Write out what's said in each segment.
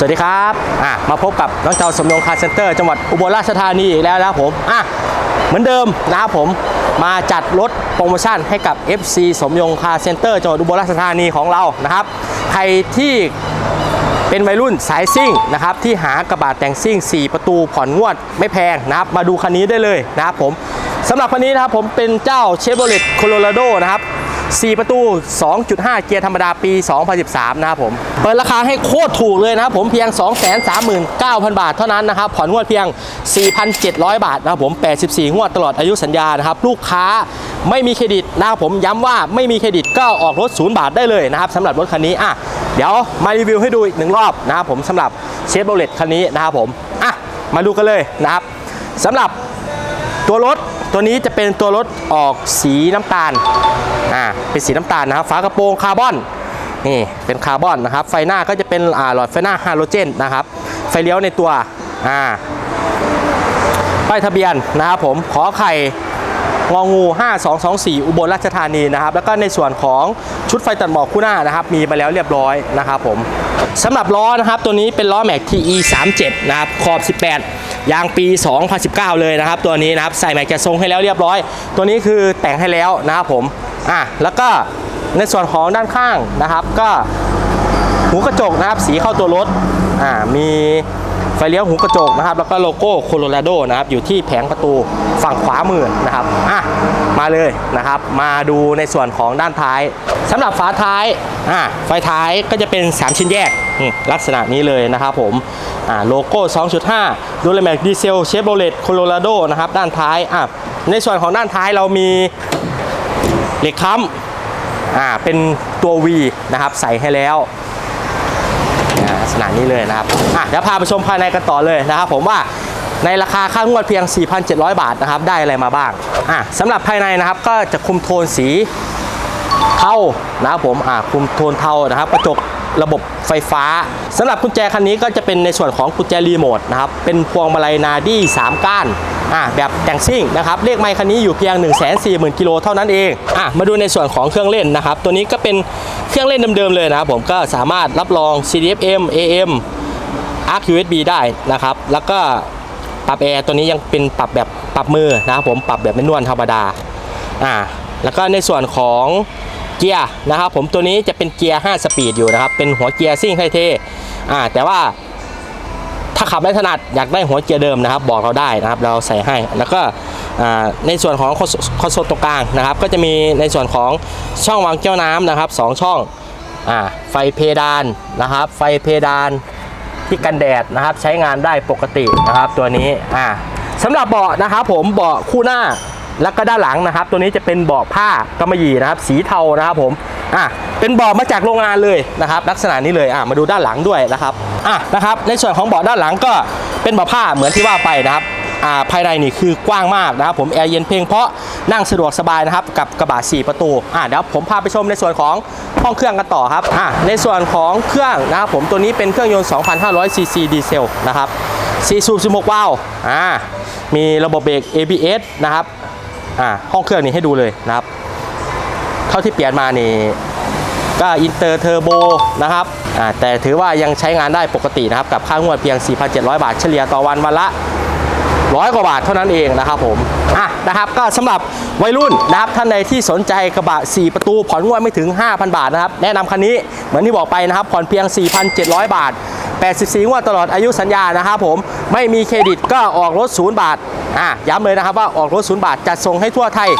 สวัสดีครับอะมาพบกับน้องเจ้าสมยงคาร์เซ็นเตอร์จังหวัดอุบลราชธานีอีกแล้วนะครับผมอะเหมือนเดิมนะครับผมมาจัดรถโปรโมชั่นให้กับ FC สมยงคาร์เซ็นเตอร์จังหวัดอุบลราชธานีของเรานะครับ ใครที่เป็นวัยรุ่นสายซิ่งนะครับที่หากระบะแต่งซิ่ง 4 ประตูผ่อนงวดไม่แพงนะครับ มาดูคันนี้ได้เลยนะครับผมสำหรับคันนี้นะครับผมเป็นเจ้า Chevrolet Colorado นะครับ 4 ประตู 2.5 เกียร์ธรรมดาปี 2013 นะครับผม เปิดราคาให้โคตรถูกเลยนะครับผมเพียง 239,000 บาทเท่านั้นนะครับผ่อนงวดเพียง 4,700 บาทนะครับผม 84 งวดตลอดอายุสัญญานะครับ ลูกค้าไม่มีเครดิตนะครับผมย้ำว่าไม่มีเครดิตก็ออกรถ 0 บาทได้เลยนะครับสำหรับรถคันนี้อะเดี๋ยวมารีวิวให้ดูอีกหนึ่งรอบนะครับผมสำหรับเชฟโรเลตคันนี้นะครับผมอะมาดูกันเลยนะครับสำหรับตัวรถ ตัวนี้จะเป็นตัวรถออกสีน้ำตาลอ่าเป็นสีน้ำตาลนะครับฝากระโปรงคาร์บอนนี่เป็นคาร์บอนนะครับ ไฟหน้าก็จะเป็นอ่าหลอดไฟหน้าฮาโลเจนนะครับ ไฟเลี้ยวในตัวอ่าป้ายทะเบียนนะครับผมขอไข่งองู 5224 อุบลราชธานีนะครับ แล้วก็ในส่วนของชุดไฟตัดหมอกคู่หน้านะครับ มีมาแล้วเรียบร้อยนะครับผมสำหรับล้อนะครับ ตัวนี้เป็นล้อแม็ก TE 37นะครับ ขอบ 18 ยางปี 2019 เลยนะครับ ตัวนี้นะครับใส่แม็กจะทรงให้แล้วเรียบร้อย ตัวนี้คือแต่งให้แล้วนะครับผมอะแล้วก็ในส่วนของด้านข้างนะครับ ก็หูกระจกนะครับสีเข้าตัวรถอ่ามีไฟเลี้ยวหูกระจกนะครับ แล้วก็โลโก้โคโลราโดนะครับอยู่ที่แผงประตูฝั่งขวามือนะครับอะมาเลยนะครับ มาดูในส่วนของด้านท้ายสำหรับฝาท้ายอ่าไฟท้ายก็จะเป็น 3 ชิ้นแยก ลักษณะนี้เลยนะครับผมอ่าโลโก้ 2.5ดูเลแมกดีเซลเชฟโรเลตโคโลราโดนะครับด้านท้ายอะในส่วนของด้านท้ายเรามีเหล็กค้ำอ่าเป็นตัว V นะครับใส่ให้แล้วลักษณะนี้เลยนะครับอะเดี๋ยวพาไปชมภายในกันต่อเลยนะครับ ผมว่าในราคาค่างวดเพียง 4,700 บาทนะครับ ได้อะไรมาบ้างอะสำหรับภายในนะครับก็จะคุมโทนสีเทานะครับผมอะคุมโทนเทานะครับ กระจก ระบบไฟฟ้าสำหรับกุญแจคันนี้ก็จะเป็นในส่วนของกุญแจรีโมทนะครับเป็นพวงมาลัยนาดี้3ก้านอะแบบแต่งซิ่งนะครับเลขไมค์คันนี้อยู่เพียง 1 4 0 0 0 0กิโลเท่านั้นเองอะมาดูในส่วนของเครื่องเล่นนะครับ ตัวนี้ก็เป็นเครื่องเล่นเดิมๆเลยนะครับผมก็สามารถรับรอง CDFM AM Arc USB ได้นะครับ แล้วก็ปรับแอร์ตัวนี้ยังเป็นปรับแบบปรับมือนะครับผมปรับแบบไม่นวลธรรมดาอ่าแล้วก็ในส่วนของ เกียร์นะครับผมตัวนี้จะเป็นเกียร์ 5 สปีดอยู่นะครับ เป็นหัวเกียร์ซิ่งไทเทอ่าแต่ว่าถ้าขับไม่ถนัดอยากได้หัวเกียร์เดิมนะครับ บอกเราได้นะครับ เราใส่ให้แล้วก็อ่าในส่วนของคอนโซคอโซลตรงกลางนะครับ ก็จะมีในส่วนของช่องวางแก้วน้ำนะครับสองช่องอ่าไฟเพดานนะครับ ไฟเพดานที่กันแดดนะครับ ใช้งานได้ปกตินะครับ ตัวนี้อ่าสำหรับเบาะนะครับ ผมเบาะคู่หน้า แล้วก็ด้านหลังนะครับ ตัวนี้จะเป็นเบาะผ้ากำมะหยี่นะครับ สีเทานะครับผมอะเป็นเบาะมาจากโรงงานเลยนะครับ ลักษณะนี้เลยอะมาดูด้านหลังด้วยนะครับอะนะครับ ในส่วนของเบาะด้านหลังก็เป็นเบาะผ้าเหมือนที่ว่าไปนะครับอ่าภายในนี่คือกว้างมากนะครับผมแอร์เย็นเพียงเพราะนั่งสะดวกสบายนะครับกับกระบะ4ประตูอ่าเดี๋ยวผมพาไปชมในส่วนของห้องเครื่องกันต่อครับอ่าในส่วนของเครื่องนะครับผมตัวนี้เป็นเครื่องยนต์ 2,500 ซีซีดีเซลนะครับ4สูบ16วาล์วอ่ามีระบบเบรก ABS นะครับ อ่าห้องเครื่องนี้ให้ดูเลยนะครับ เท่าที่เปลี่ยนมานี่ก็อินเตอร์เทอร์โบนะครับอ่าแต่ถือว่ายังใช้งานได้ปกตินะครับ กับค่างวดเพียง 4,700 บาทเฉลี่ยต่อวันวันละร้อยกว่าบาทเท่านั้นเองนะครับผมอะนะครับก็สำหรับวัยรุ่นนะครับท่านใดที่สนใจกระบะ 4 ประตูผ่อนงวดไม่ถึง 5,000 บาทนะครับแนะนำคันนี้เหมือนที่บอกไปนะครับผ่อนเพียง 4,700 บาท 84งวดตลอดอายุสัญญานะครับผมไม่มีเครดิตก็ออกรถ 0 บาท อะย้ำเลยนะครับว่าออกรถ0บาทจัดส่งให้ทั่วไทย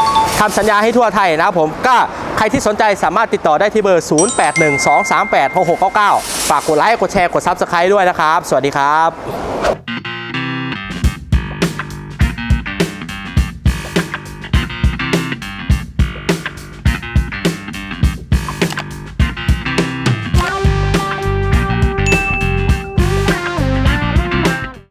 ทำสัญญาให้ทั่วไทยนะครับผมก็ใครที่สนใจสามารถติดต่อได้ที่เบอร์ 0812386699 ฝากกดไลค์กดแชร์กดซับสไครต์ด้วยนะครับ สวัสดีครับ